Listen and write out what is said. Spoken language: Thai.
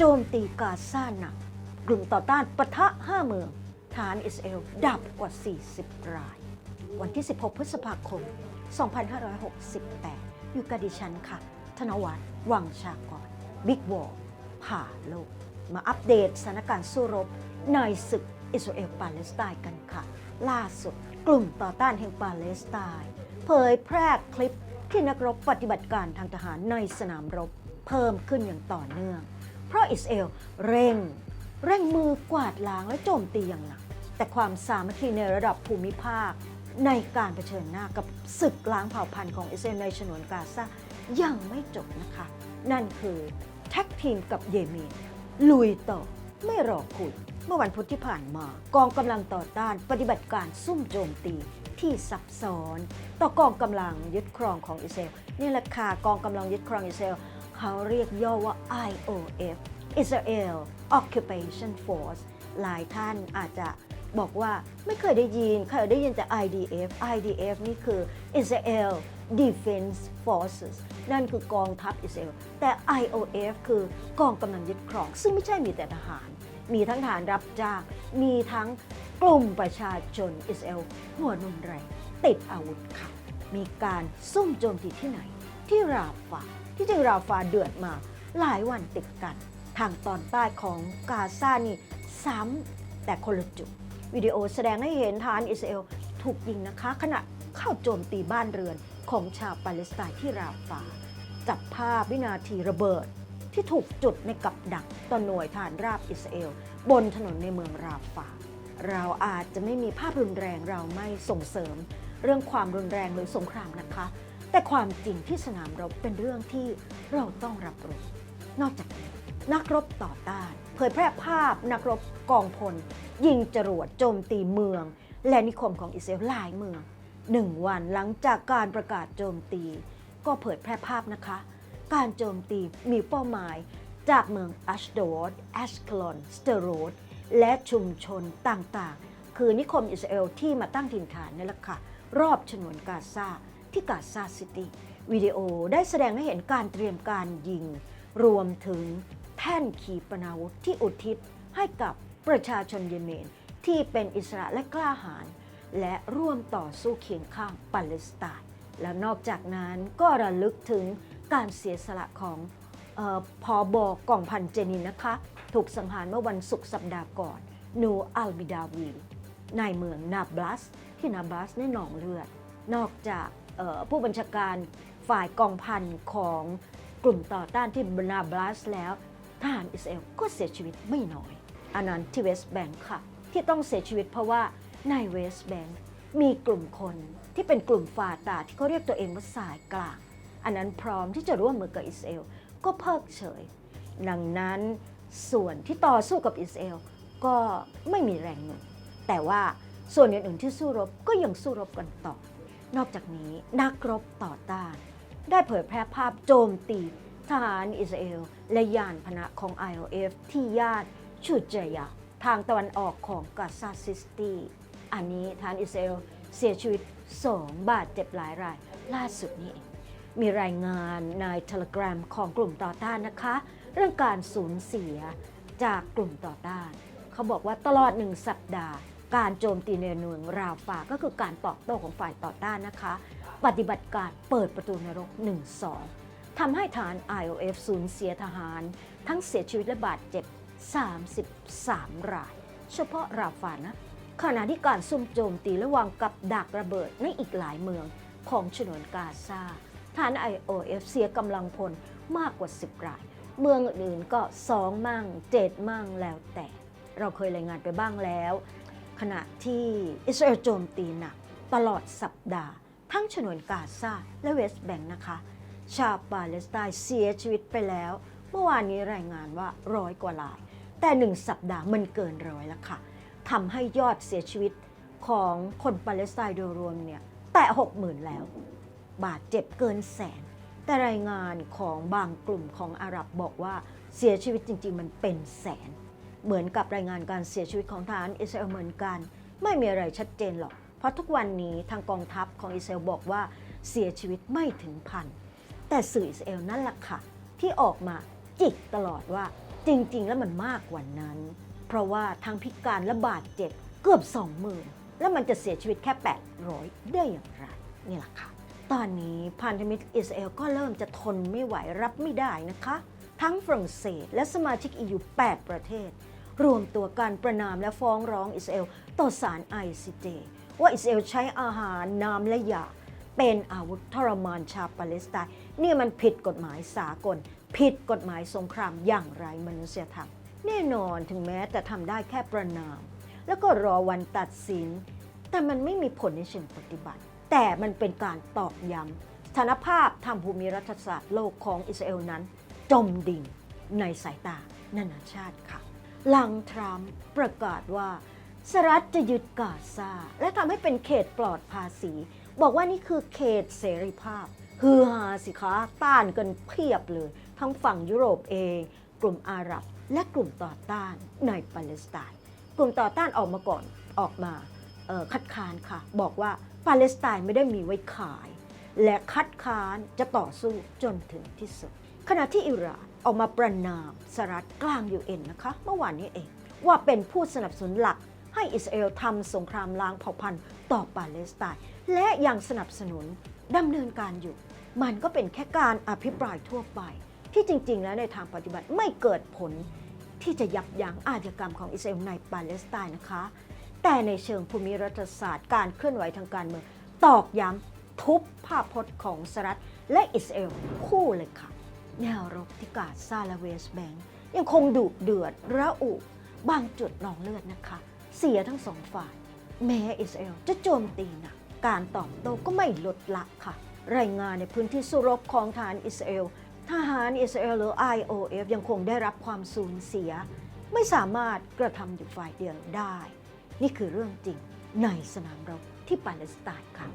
โจมตีกาซาหนักกลุ่มต่อต้านปะทะ 5 เมืองฐานอิสราเอลดับกว่า 40 ราย วันที่ 16 พฤษภาคม 2568 อยู่กับดิฉันค่ะ ธนวัฒน์วังชากรบิ๊กวอลผ่าโลก มาอัปเดตสถานการณ์สู้รบ ในศึกอิสราเอลปาเลสไตน์กันค่ะ ล่าสุดกลุ่มต่อต้านแห่งปาเลสไตน์เผยแพร่คลิปที่นักรบปฏิบัติการทางทหารในสนามรบ เพิ่มขึ้นอย่างต่อเนื่อง เพราะอิสราเอลเร่ง เร่งมือกวาดล้างและโจมตีอย่างหนัก แต่ความสามัคคีในระดับภูมิภาค ในการเผชิญหน้ากับศึกล้างเผ่าพันธุ์ของอิสราเอลในฉนวนกาซายังไม่จบนะคะ นั่นคือแท็กทีมกับเยเมนลุยต่อไม่รอคุยเมื่อวันพุธที่ผ่านมากองกำลังต่อต้านปฏิบัติการซุ่มโจมตีที่ซับซ้อน ต่อกองกำลังยึดครองของอิสราเอลนี่แหละค่ะกองกำลังยึดครองอิสราเอล เขาเรียกย่อว่า IOF Israel Occupation Force หลายท่านอาจจะบอกว่าไม่เคยได้ยิน เคยได้ยินแต่ IDF IDF นี่คือ Israel Defense Forces นั่นคือกองทัพอิสราเอล แต่ IOF คือกองกำลังยึดครอง ซึ่งไม่ใช่มีแต่ทหาร มีทั้งทหารรับจ้าง มีทั้งกลุ่มประชาชนอิสราเอลหัวนุนแรงติดอาวุธค่ะ มีการซุ่มโจมตีที่ไหน ที่ราฟา ที่จริงราฟาเดือดมาหลายวันติดกัน ทางตอนใต้ของกาซานี่ซ้ำแต่คนละจุดวิดีโอแสดงให้เห็นฐานอิสราเอลถูกยิงนะคะ ขณะเข้าโจมตีบ้านเรือนของชาวปาเลสไตน์ที่ราฟาจับภาพวินาทีระเบิดที่ถูกจุดในกับดักต่อหน่วยฐานราบอิสราเอล บนถนนในเมืองราฟา เราอาจจะไม่มีภาพรุนแรงเราไม่ส่งเสริม เรื่องความรุนแรงหรือสงครามนะคะ แต่ความจริงที่สนามรบเป็นเรื่องที่เราต้องรับรู้ นอกจากนี้นักรบต่อต้าน เผยแพร่ภาพนักรบกองพล ยิงจรวดโจมตีเมือง และนิคมของอิสราเอลหลายเมืองหนึ่งวันหลังจากการประกาศโจมตี ก็เผยแพร่ภาพนะคะ การโจมตีมีเป้าหมายจากเมืองอัชโดดแอชคลอน สเตอโรดและชุมชนต่างๆ คือนิคมอิสราเอลที่มาตั้งถิ่นฐานนี่แหละค่ะ รอบฉนวนกาซา ที่กาซาซิตี้วิดีโอได้แสดงให้เห็นการเตรียมการยิง รวมถึงแท่นขีปนาวุธที่อุทิศให้กับประชาชนเยเมนที่เป็นอิสระและกล้าหาญและร่วมต่อสู้เคียงข้างปาเลสไตน์และนอกจากนั้นก็ระลึกถึงการเสียสละของออพอบอกองพันเจนินนะคะ ถูกสังหารเมื่อวันศุกร์สัปดาห์ก่อน นูอัลบิดาวีในเมืองนาบลัส ที่นาบลัสในหนองเลือด นอกจาก ผู้บัญชาการฝ่ายกองพันของกลุ่มต่อต้านที่บนาบลัสแล้วทหารอิสราเอลก็เสียชีวิตไม่น้อยอันนั้นที่เวสต์แบงค์ค่ะ ที่ต้องเสียชีวิตเพราะว่าในเวสต์แบงค์มีกลุ่มคนที่เป็นกลุ่มฟาตาที่เขาเรียกตัวเองว่าสายกลาง อันนั้นพร้อมที่จะร่วมมือกับอิสราเอลก็เพิกเฉย ดังนั้นส่วนที่ต่อสู้กับอิสราเอลก็ไม่มีแรงหนุนแต่ว่าส่วนอื่นๆที่สู้รบก็ยังสู้รบกันต่อ นอกจากนี้นักรบต่อต้าน ได้เผยแพร่ภาพโจมตีทหารอิสราเอล และยานพนะของ IOF ที่ย่านชุดเจยาทางตะวันออกของกาซาซิสตีอันนี้ทหารอิสราเอลเสียชีวิต 2 บาดเจ็บหลายราย ล่าสุดนี้เอง มีรายงานในเทเลกราฟของกลุ่มต่อต้านนะคะ เรื่องการสูญเสียจากกลุ่มต่อต้าน เขาบอกว่าตลอดหนึ่งสัปดาห์ การโจมตีในเมืองราฟาก็คือการตอบโต้ของฝ่ายต่อต้านนะคะ ปฏิบัติการเปิดประตูนรก 1-2ทำให้ฐาน IOF สูญเสียทหาร ทั้งเสียชีวิตและบาดเจ็บ 33 ราย เฉพาะราฟานะ ขณะที่การซุ่มโจมตีและวางกับดักระเบิดในอีกหลายเมืองของฉนวนกาซาฐาน IOF เสียกำลังพลมากกว่า 10 ราย เมืองอื่นก็ 2 มั่ง 7 มั่งแล้วแต่ เราเคยรายงานไปบ้างแล้ว ขณะที่อิสราเอลโจมตีหนักตลอดสัปดาห์ ทั้งฉนวนกาซาและเวสต์แบงค์นะคะ ชาวปาเลสไตน์เสียชีวิตไปแล้ว เมื่อวานนี้รายงานว่าร้อยกว่าราย แต่หนึ่งสัปดาห์มันเกินร้อยแล้วค่ะทำให้ยอดเสียชีวิตของคนปาเลสไตน์โดยรวมเนี่ยแตะหกหมื่นแล้ว บาดเจ็บเกินแสน แต่รายงานของบางกลุ่มของอาหรับบอกว่าเสียชีวิตจริงๆมันเป็นแสน เหมือนกับรายงานการเสียชีวิตของทหารอิสราเอลเหมือนกัน ไม่มีอะไรชัดเจนหรอก เพราะทุกวันนี้ทางกองทัพของอิสราเอลบอกว่าเสียชีวิตไม่ถึงพัน แต่สื่ออิสราเอลนั่นแหละค่ะ ที่ออกมาจิกตลอดว่าจริง ๆ แล้วมันมากกว่านั้น เพราะว่าทั้งพิการและบาดเจ็บเกือบ20,000แล้วมันจะเสียชีวิตแค่ 800 ได้อย่างไรนี่แหละค่ะตอนนี้พันธมิตรอิสราเอลก็เริ่มจะทนไม่ไหวรับไม่ได้นะคะ ทั้งฝรั่งเศสและสมาชิก EU 8 ประเทศ รวมตัวการประนามและฟ้องร้องอิสราเอลต่อศาล ICJ ว่าอิสราเอลใช้อาหารน้ำและยาเป็นอาวุธทรมานชาวปาเลสไตน์นี่มันผิดกฎหมายสากล ผิดกฎหมายสงครามอย่างไรมนุษยธรรม แน่นอนถึงแม้แต่ทำได้แค่ประนาม แล้วก็รอวันตัดสิน แต่มันไม่มีผลในเชิงปฏิบัติ แต่มันเป็นการตอกย้ำสถานภาพทางภูมิรัฐศาสตร์โลกของอิสราเอลนั้น จมดิ่งในสายตานานาชาติค่ะ หลังทรัมป์ประกาศว่าสหรัฐจะยึดกาซาและทำให้เป็นเขตปลอดภาษี บอกว่านี่คือเขตเสรีภาพฮือฮาสิคะต้านกันเพียบเลย ทั้งฝั่งยุโรปเอง กลุ่มอาหรับ และกลุ่มต่อต้านในปาเลสไตน์กลุ่มต่อต้านออกมาก่อนออกมาคัดค้านค่ะ บอกว่าปาเลสไตน์ไม่ได้มีไว้ขาย และคัดค้านจะต่อสู้จนถึงที่สุด ขณะที่อิหร่าน ออกมาประนามสหรัฐกลางยูเอ็นนะคะ เมื่อวานนี้เอง ว่าเป็นผู้สนับสนุนหลักให้อิสราเอลทำสงครามล้างเผ่าพันธุ์ต่อปาเลสไตน์และยังสนับสนุนดำเนินการอยู่ มันก็เป็นแค่การอภิปรายทั่วไป ที่จริง ๆ แล้วในทางปฏิบัติไม่เกิดผลที่จะยับยั้งอาชญากรรมของอิสราเอลในปาเลสไตน์นะคะ แต่ในเชิงภูมิรัฐศาสตร์การเคลื่อนไหวทางการเมืองตอกย้ำทุบภาพพจน์ของสหรัฐและอิสราเอลคู่เลยค่ะ แนวรบที่กาซาละเวสแบงยังคงดุเดือดระอุ บางจุดนองเลือดนะคะ เสียทั้งสองฝ่าย แม้อิสราเอลจะโจมตีหนักการตอบโต้ก็ไม่ลดละค่ะ รายงานในพื้นที่สู้รบของทหารอิสราเอลทหารอิสราเอลหรือ IOF ยังคงได้รับความสูญเสีย ไม่สามารถกระทำอยู่ฝ่ายเดียวได้ นี่คือเรื่องจริงในสนามรบที่ปาเลสไตน์ค่ะ